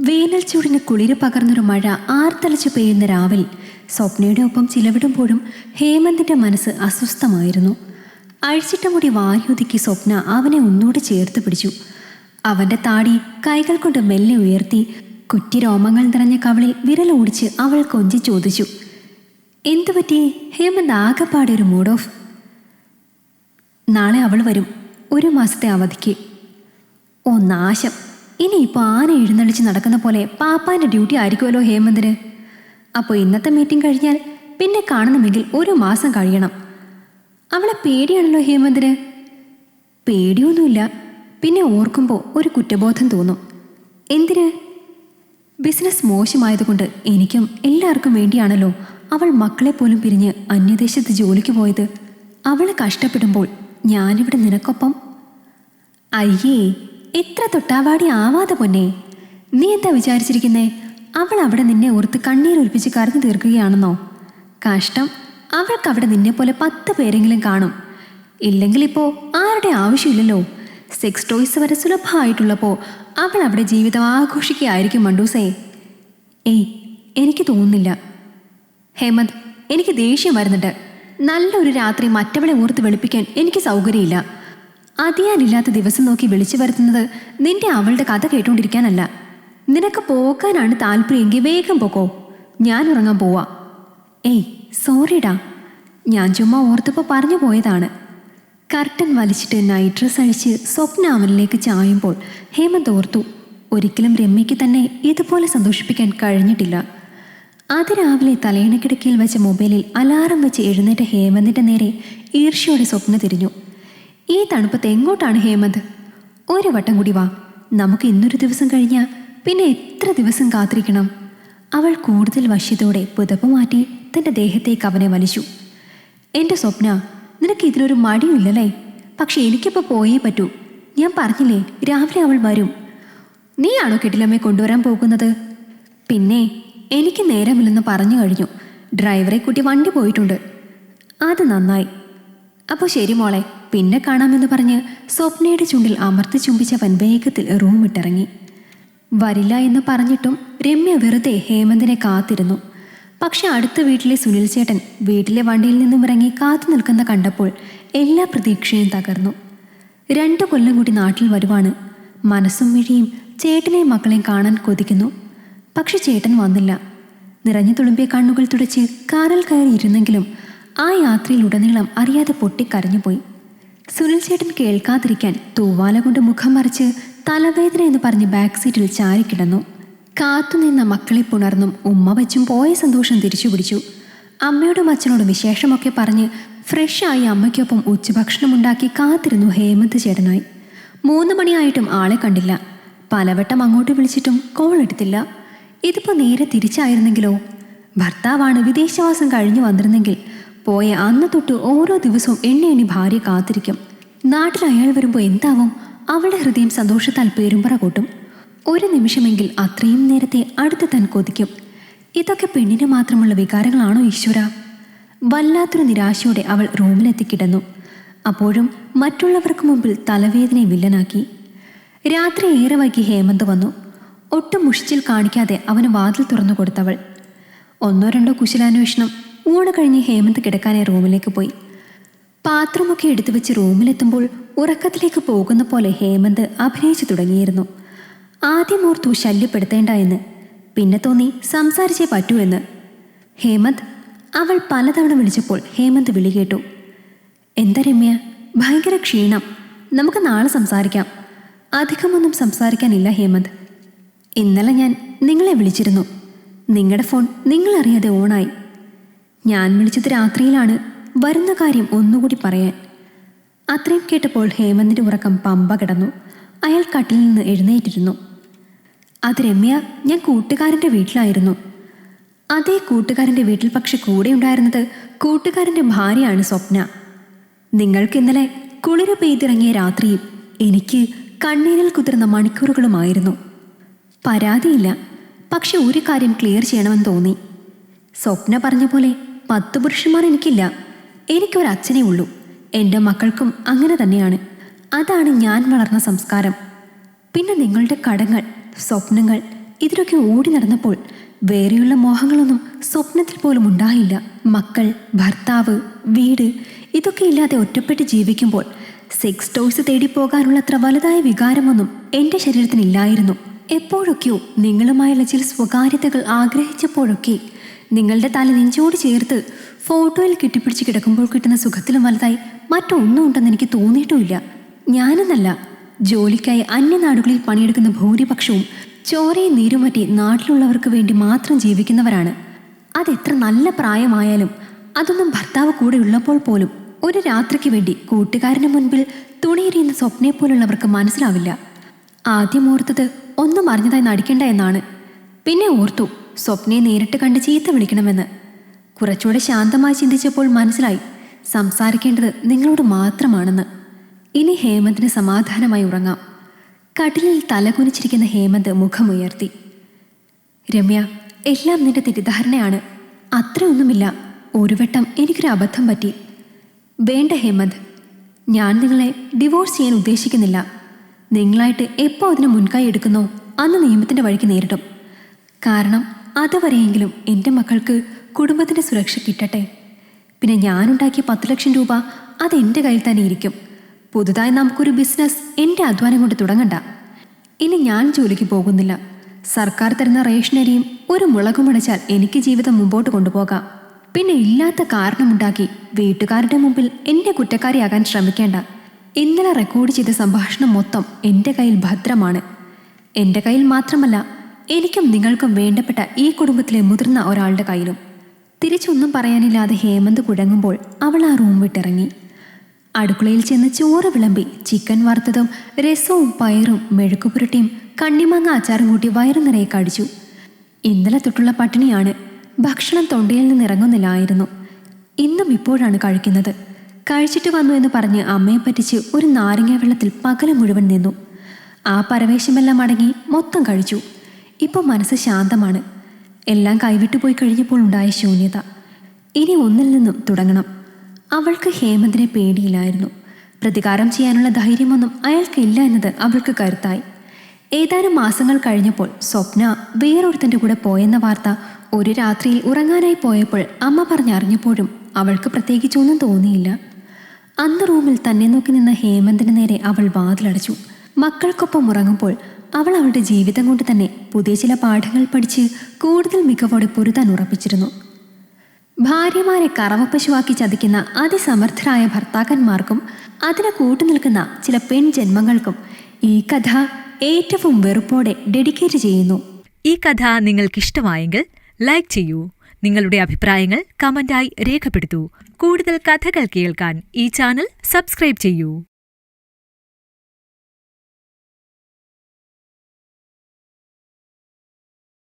വേനൽ ചൂടിന് കുളിര് പകർന്നൊരു മഴ ആർത്തലച്ച് പെയ്യുന്ന രാവിൽ സ്വപ്നയുടെ ഒപ്പം ചിലവിടുമ്പോഴും ഹേമന്തിന്റെ മനസ്സ് അസ്വസ്ഥമായിരുന്നു. അഴിച്ചിട്ട മുടി വാരിയൊതുക്കി സ്വപ്ന അവനെ ഒന്നുകൂടി ചേർത്ത് പിടിച്ചു. അവന്റെ താടി കൈകൾ കൊണ്ട് മെല്ലെ ഉയർത്തി കുറ്റി രോമങ്ങൾ നിറഞ്ഞ കവളിൽ വിരലോടിച്ച് അവൾ കൊഞ്ചി ചോദിച്ചു എന്തു പറ്റി? ഹേമന്ത് ആകെപ്പാടെ ഒരു മൂഡ് ഓഫ്? നാളെ അവൾ വരും. ഒരു മാസത്തെ അവധിക്ക്. ഓ നാശം. ഇനിയിപ്പോൾ ആന എഴുന്നള്ളിച്ച് നടക്കുന്ന പോലെ പാപ്പാന്റെ ഡ്യൂട്ടി ആയിരിക്കുമല്ലോ ഹേമന്തിന്. അപ്പോൾ ഇന്നത്തെ മീറ്റിംഗ് കഴിഞ്ഞാൽ പിന്നെ കാണണമെങ്കിൽ ഒരു മാസം കഴിയണം. അവളെ പേടിയാണല്ലോ ഹേമന്തിന്. പേടിയൊന്നുമില്ല. പിന്നെ ഓർക്കുമ്പോൾ ഒരു കുറ്റബോധം തോന്നും. എന്തിന്? ബിസിനസ് മോശമായതുകൊണ്ട് എനിക്കും എല്ലാവർക്കും വേണ്ടിയാണല്ലോ അവൾ മക്കളെ പോലും പിരിഞ്ഞ് അന്യദേശത്ത് ജോലിക്ക് പോയത്. അവൾ കഷ്ടപ്പെടുമ്പോൾ ഞാനിവിടെ നിനക്കൊപ്പം. അയ്യേ എത്ര തൊട്ടാവാടി ആവാതെ പൊന്നെ. നീ എന്താ വിചാരിച്ചിരിക്കുന്നേ? അവൾ അവിടെ നിന്നെ ഓർത്ത് കണ്ണീരൊലിപ്പിച്ച് കരഞ്ഞു തീർക്കുകയാണെന്നോ? കഷ്ടം. അവൾക്ക് അവിടെ നിന്നെ പോലെ പത്ത് പേരെങ്കിലും കാണും. ഇല്ലെങ്കിൽ ഇപ്പോൾ ആരുടെ ആവശ്യമില്ലല്ലോ? സെക്സ് ടോയ്സ് വരെ സുലഭമായിട്ടുള്ളപ്പോൾ അവൾ അവിടെ ജീവിതം ആഘോഷിക്കുകയായിരിക്കും മണ്ടൂസേ. ഏയ് എനിക്ക് തോന്നുന്നില്ല. ഹേമന്ത് എനിക്ക് ദേഷ്യം വരുന്നുണ്ട്. നല്ലൊരു രാത്രി മറ്റവളെ ഓർത്ത് വെളുപ്പിക്കാൻ എനിക്ക് സൗകര്യമില്ല. അതിയാനില്ലാത്ത ദിവസം നോക്കി വിളിച്ചു വരുത്തുന്നത് നിന്റെ അവളുടെ കഥ കേട്ടോണ്ടിരിക്കാനല്ല. നിനക്ക് പോകാനാണ് താല്പര്യമെങ്കിൽ വേഗം പോക്കോ. ഞാൻ ഉറങ്ങാൻ പോവാ. ഏയ് സോറിടാ. ഞാൻ ചുമ്മാ ഓർത്തപ്പോൾ പറഞ്ഞു പോയതാണ്. കർട്ടൻ വലിച്ചിട്ട് നൈറ്റ് ഡ്രസ് അഴിച്ച് സ്വപ്ന അവനിലേക്ക് ചായുമ്പോൾ ഹേമന്ത് ഓർത്തു ഒരിക്കലും രമ്യയ്ക്ക് തന്നെ ഇതുപോലെ സന്തോഷിപ്പിക്കാൻ കഴിഞ്ഞിട്ടില്ല. അതിരാവിലെ തലയണക്കിടക്കയിൽ വെച്ച മൊബൈലിൽ അലാറം വെച്ച് എഴുന്നേറ്റ ഹേമന്തിന്റെ നേരെ ഈർഷ്യയുടെ സ്വപ്ന തിരിഞ്ഞു. ഈ തണുപ്പത്ത് എങ്ങോട്ടാണ് ഹേമന്ത്? ഒരു വട്ടം കൂടി വാ. നമുക്ക് ഇന്നൊരു ദിവസം കഴിഞ്ഞാൽ പിന്നെ എത്ര ദിവസം കാത്തിരിക്കണം? അവൾ കൂടുതൽ വശ്യത്തോടെ പുതപ്പ് മാറ്റി തന്റെ ദേഹത്തേക്ക് അവനെ വലിച്ചു. എന്റെ സ്വപ്ന നിനക്ക് ഇതിനൊരു മടിയുമില്ലല്ലേ പക്ഷെ എനിക്കിപ്പോൾ പോയേ പറ്റൂ. ഞാൻ പറഞ്ഞില്ലേ രാവിലെ അവൾ വരും. നീയാണോ കെട്ടിലമ്മയെ കൊണ്ടുവരാൻ പോകുന്നത്? പിന്നെ എനിക്ക് നേരമില്ലെന്ന് പറഞ്ഞു കഴിഞ്ഞു. ഡ്രൈവറെ കൂട്ടി വണ്ടി പോയിട്ടുണ്ട്. അത് നന്നായി. അപ്പോൾ ശരി മോളെ. പിന്നെ കാണാമെന്ന് പറഞ്ഞ് സ്വപ്നയുടെ ചുണ്ടിൽ അമർത്തി ചുംബിച്ച വൻവേഗത്തിൽ റൂം വിട്ടിറങ്ങി. വരില്ല എന്ന് പറഞ്ഞിട്ടും രമ്യ വെറുതെ ഹേമന്തിനെ കാത്തിരുന്നു. പക്ഷെ അടുത്ത വീട്ടിലെ സുനിൽ ചേട്ടൻ വീട്ടിലെ വണ്ടിയിൽ നിന്നും ഇറങ്ങി കാത്തു നിൽക്കുന്ന കണ്ടപ്പോൾ എല്ലാ പ്രതീക്ഷയും തകർന്നു. രണ്ടു കൊല്ലം കൂടി നാട്ടിൽ വരുവാണ്. മനസ്സും മിഴിയും ചേട്ടനെയും മക്കളെയും കാണാൻ കൊതിക്കുന്നു. പക്ഷെ ചേട്ടൻ വന്നില്ല. നിറഞ്ഞു തുളുമ്പിയ കണ്ണുകൾ തുടച്ച് കാറിൽ കയറി ഇരുന്നെങ്കിലും ആ യാത്രയിലുടനീളം അറിയാതെ പൊട്ടിക്കരഞ്ഞുപോയി. സുനിൽ ചേട്ടൻ കേൾക്കാതിരിക്കാൻ തൂവാല കൊണ്ട് മുഖം മറിച്ച് തലവേദന എന്ന് പറഞ്ഞ് ബാക്ക് സീറ്റിൽ ചാരിക്കിടന്നു കാത്തുനിന്ന മക്കളെ പുണർന്നും ഉമ്മ വെച്ചും പോയ സന്തോഷം തിരിച്ചു പിടിച്ചു. അമ്മയോടും അച്ഛനോടും വിശേഷമൊക്കെ പറഞ്ഞ് ഫ്രഷായി അമ്മയ്ക്കൊപ്പം ഉച്ചഭക്ഷണം ഉണ്ടാക്കി കാത്തിരുന്നു ഹേമന്ത് ചേട്ടനായി. മൂന്ന് മണിയായിട്ടും ആളെ കണ്ടില്ല. പലവട്ടം അങ്ങോട്ട് വിളിച്ചിട്ടും കോൾ എടുത്തില്ല. ഇതിപ്പോ നേരെ തിരിച്ചായിരുന്നെങ്കിലോ? ഭർത്താവാണ് വിദേശവാസം കഴിഞ്ഞു വന്നിരുന്നെങ്കിൽ പോയ അന്ന് തൊട്ട് ഓരോ ദിവസവും എണ്ണ എണ്ണി ഭാര്യ കാത്തിരിക്കും. നാട്ടിൽ അയാൾ വരുമ്പോൾ എന്താവും? അവളുടെ ഹൃദയം സന്തോഷത്താൽ പേരുമ്പറ കൂട്ടും. ഒരു നിമിഷമെങ്കിൽ അത്രയും നേരത്തെ അടുത്ത് താൻ കൊതിക്കും. ഇതൊക്കെ പെണ്ണിന് മാത്രമുള്ള വികാരങ്ങളാണോ ഈശ്വര? വല്ലാത്തൊരു നിരാശയോടെ അവൾ റൂമിലെത്തി കിടന്നു. അപ്പോഴും മറ്റുള്ളവർക്ക് മുമ്പിൽ തലവേദനയെ വില്ലനാക്കി. രാത്രി ഏറെ വൈകി ഹേമന്ത് വന്നു. ഒട്ടും മുഷിച്ചിൽ കാണിക്കാതെ അവന് വാതിൽ തുറന്നു കൊടുത്തവൾ. ഒന്നോ രണ്ടോ കുശലാന്വേഷണം ഊണ് കഴിഞ്ഞ് ഹേമന്ത് കിടക്കാനായി റൂമിലേക്ക് പോയി. പാത്രമൊക്കെ എടുത്തു വെച്ച് റൂമിലെത്തുമ്പോൾ ഉറക്കത്തിലേക്ക് പോകുന്ന പോലെ ഹേമന്ത് അഭിനയിച്ചു തുടങ്ങിയിരുന്നു. ആദ്യം ഓർത്തു ശല്യപ്പെടുത്തേണ്ട എന്ന് പിന്നെ തോന്നി സംസാരിച്ചേ പറ്റൂ എന്ന്. ഹേമന്ത് അവൾ പലതവണ വിളിച്ചപ്പോൾ ഹേമന്ത് വിളി കേട്ടു. എന്താ രമ്യ ഭയങ്കര ക്ഷീണം. നമുക്ക് നാളെ സംസാരിക്കാം. അധികമൊന്നും സംസാരിക്കാനില്ല ഹേമന്ത്. ഇന്നലെ ഞാൻ നിങ്ങളെ വിളിച്ചിരുന്നു. നിങ്ങളുടെ ഫോൺ നിങ്ങളറിയാതെ ഓണായി. ഞാൻ വിളിച്ചത് രാത്രിയിലാണ്. വരുന്ന കാര്യം ഒന്നുകൂടി പറയാൻ. അത്രയും കേട്ടപ്പോൾ ഹേമന്തിന്റെ ഉറക്കം പമ്പ കിടന്നു. അയാൾ കട്ടിൽ നിന്ന് എഴുന്നേറ്റിരുന്നു. അത് രമ്യ ഞാൻ കൂട്ടുകാരന്റെ വീട്ടിലായിരുന്നു. അതേ കൂട്ടുകാരന്റെ വീട്ടിൽ പക്ഷെ കൂടെ ഉണ്ടായിരുന്നത് കൂട്ടുകാരന്റെ ഭാര്യയാണ് സ്വപ്ന. നിങ്ങൾക്ക് ഇന്നലെ കുളിര പെയ്തിറങ്ങിയ രാത്രിയും എനിക്ക് കണ്ണീരിൽ കുതിർന്ന മണിക്കൂറുകളുമായിരുന്നു. പരാതിയില്ല. പക്ഷെ ഒരു കാര്യം ക്ലിയർ ചെയ്യണമെന്ന് തോന്നി. സ്വപ്ന പറഞ്ഞ പോലെ പത്ത് പുരുഷന്മാർ എനിക്കില്ല. എനിക്കൊരച്ഛനേ ഉള്ളൂ. എന്റെ മക്കൾക്കും അങ്ങനെ തന്നെയാണ്. അതാണ് ഞാൻ വളർന്ന സംസ്കാരം. പിന്നെ നിങ്ങളുടെ കടങ്ങൾ സ്വപ്നങ്ങൾ ഇതിലൊക്കെ ഓടി നടന്നപ്പോൾ വേറെയുള്ള മോഹങ്ങളൊന്നും സ്വപ്നത്തിൽ പോലും ഉണ്ടായില്ല. മക്കൾ ഭർത്താവ് വീട് ഇതൊക്കെ ഇല്ലാതെ ഒറ്റപ്പെട്ട് ജീവിക്കുമ്പോൾ സെക്സ് ടോയ്സ് തേടി പോകാനുള്ള അത്ര വലുതായ വികാരമൊന്നും എന്റെ ശരീരത്തിനില്ലായിരുന്നു. എപ്പോഴൊക്കെയോ നിങ്ങളുമായുള്ള ചില സ്വകാര്യതകൾ ആഗ്രഹിച്ചപ്പോഴൊക്കെ നിങ്ങളുടെ തല നെഞ്ചോട് ചേർത്ത് ഫോട്ടോയിൽ കെട്ടിപ്പിടിച്ച് കിടക്കുമ്പോൾ കിട്ടുന്ന സുഖത്തിലും വലുതായി മറ്റൊന്നും ഉണ്ടെന്ന് എനിക്ക് തോന്നിയിട്ടുമില്ല. ഞാനെന്നല്ല ജോലിക്കായി അന്യനാടുകളിൽ പണിയെടുക്കുന്ന ഭൂരിപക്ഷവും ചോരയും നീരുമറ്റി നാട്ടിലുള്ളവർക്ക് വേണ്ടി മാത്രം ജീവിക്കുന്നവരാണ്. അതെത്ര നല്ല പ്രായമായാലും അതൊന്നും ഭർത്താവ് കൂടെ ഉള്ളപ്പോൾ പോലും ഒരു രാത്രിക്ക് വേണ്ടി കൂട്ടുകാരന് മുൻപിൽ തുണിയെറിയുന്ന സ്വപ്നയെ പോലുള്ളവർക്ക് മനസ്സിലാവില്ല. ആദ്യം ഓർത്തത് ഒന്നും അറിഞ്ഞതായി നടിക്കണ്ട എന്നാണ്. പിന്നെ ഓർത്തു സ്വപ്നയെ നേരിട്ട് കണ്ട് ചീത്ത വിളിക്കണമെന്ന്. കുറച്ചുകൂടെ ശാന്തമായി ചിന്തിച്ചപ്പോൾ മനസ്സിലായി സംസാരിക്കേണ്ടത് നിങ്ങളോട് മാത്രമാണെന്ന്. ഇനി ഹേമന്തിന് സമാധാനമായി ഉറങ്ങാം. കട്ടിലിൽ തലകുനിച്ചിരിക്കുന്ന ഹേമന്ത് മുഖമുയർത്തി. രമ്യ എല്ലാം നിന്റെ തെറ്റിദ്ധാരണയാണ്. അത്രയൊന്നുമില്ല. ഒരു വട്ടം എനിക്കൊരു അബദ്ധം പറ്റി. വേണ്ട ഹേമന്ത്. ഞാൻ നിങ്ങളെ ഡിവോഴ്സ് ചെയ്യാൻ ഉദ്ദേശിക്കുന്നില്ല. നിങ്ങളായിട്ട് എപ്പോൾ അതിന് മുൻകൈ എടുക്കുന്നോ അന്ന് നിയമത്തിന്റെ വഴിക്ക് നേരിടും. കാരണം അതുവരെയെങ്കിലും എന്റെ മക്കൾക്ക് കുടുംബത്തിന്റെ സുരക്ഷ കിട്ടട്ടെ. പിന്നെ ഞാനുണ്ടാക്കിയ പത്ത് ലക്ഷം രൂപ അത് എന്റെ കയ്യിൽ തന്നെ ഇരിക്കും. പുതുതായി നമുക്കൊരു ബിസിനസ് എന്റെ അധ്വാനം കൊണ്ട് തുടങ്ങണ്ട. ഇനി ഞാൻ ജോലിക്ക് പോകുന്നില്ല. സർക്കാർ തരുന്ന റേഷനരിയും ഒരു മുളകും അടച്ചാൽ എനിക്ക് ജീവിതം മുമ്പോട്ട് കൊണ്ടുപോകാം. പിന്നെ ഇല്ലാത്ത കാരണമുണ്ടാക്കി വീട്ടുകാരുടെ മുമ്പിൽ എന്നെ കുറ്റക്കാരിയാകാൻ ശ്രമിക്കേണ്ട. ഇന്നലെ റെക്കോർഡ് ചെയ്ത സംഭാഷണം മൊത്തം എന്റെ കയ്യിൽ ഭദ്രമാണ്. എന്റെ കയ്യിൽ മാത്രമല്ല എനിക്കും നിങ്ങൾക്കും വേണ്ടപ്പെട്ട ഈ കുടുംബത്തിലെ മുതിർന്ന ഒരാളുടെ കയ്യിലും. തിരിച്ചൊന്നും പറയാനില്ലാതെ ഹേമന്ത് കുഴങ്ങുമ്പോൾ അവൾ ആ റൂം വിട്ടിറങ്ങി. അടുക്കളയിൽ ചെന്ന് ചോറ് വിളമ്പി ചിക്കൻ വറുത്തതും രസവും പയറും മെഴുക്കുപുരട്ടിയും കണ്ണിമാങ്ങ അച്ചാറും കൂട്ടി വയറു നിറയെ കടിച്ചു. ഇന്നലെ തൊട്ടുള്ള പട്ടിണിയാണ്. ഭക്ഷണം തൊണ്ടയിൽ നിന്ന് ഇറങ്ങുന്നില്ലായിരുന്നു. ഇന്നും ഇപ്പോഴാണ് കഴിക്കുന്നത്. കഴിച്ചിട്ട് വന്നു എന്ന് പറഞ്ഞ് അമ്മയെ പറ്റിച്ച് ഒരു നാരങ്ങ വെള്ളത്തിൽ പകൽ മുഴുവൻ നിന്നു. ആ പരവേശമെല്ലാം അടങ്ങി മൊത്തം കഴിച്ചു. ഇപ്പോൾ മനസ്സ് ശാന്തമാണ്. എല്ലാം കൈവിട്ടു പോയി കഴിഞ്ഞപ്പോൾ ഉണ്ടായ ശൂന്യത. ഇനി ഒന്നിൽ നിന്നും തുടങ്ങണം. അവൾക്ക് ഹേമന്തിനെ പേടിയില്ലായിരുന്നു. പ്രതികാരം ചെയ്യാനുള്ള ധൈര്യമൊന്നും അയാൾക്കില്ല എന്നത് അവൾക്ക് കരുത്തായി. ഏതാനും മാസങ്ങൾ കഴിഞ്ഞപ്പോൾ സ്വപ്ന വേറൊരുത്തന്റെ കൂടെ പോയെന്ന വാർത്ത ഒരു രാത്രിയിൽ ഉറങ്ങാനായി പോയപ്പോൾ അമ്മ പറഞ്ഞറിഞ്ഞപ്പോഴും അവൾക്ക് പ്രത്യേകിച്ചൊന്നും തോന്നിയില്ല. അന്ന് റൂമിൽ തന്നെ നോക്കി നിന്ന ഹേമന്തിന് നേരെ അവൾ വാതിലടച്ചു. മക്കൾക്കൊപ്പം ഉറങ്ങുമ്പോൾ അവൾ അവളുടെ ജീവിതം കൊണ്ട് തന്നെ പുതിയ ചില പാഠങ്ങൾ പഠിച്ച് കൂടുതൽ മികവോടെ പൊരുതാൻ ഉറപ്പിച്ചിരുന്നു. ഭാര്യമാരെ കറവപ്പശുവാക്കി ചതിക്കുന്ന അതിസമർത്ഥരായ ഭർത്താക്കന്മാർക്കും അതിന് കൂട്ടുനിൽക്കുന്ന ചില പെൺ ജന്മങ്ങൾക്കും ഈ കഥ ഏറ്റവും വെറുപ്പോടെ ഡെഡിക്കേറ്റ് ചെയ്യുന്നു. ഈ കഥ നിങ്ങൾക്കിഷ്ടമായെങ്കിൽ ലൈക്ക് ചെയ്യൂ. നിങ്ങളുടെ അഭിപ്രായങ്ങൾ കമന്റായി രേഖപ്പെടുത്തൂ. കൂടുതൽ കഥകൾ കേൾക്കാൻ ഈ ചാനൽ സബ്സ്ക്രൈബ് ചെയ്യൂ.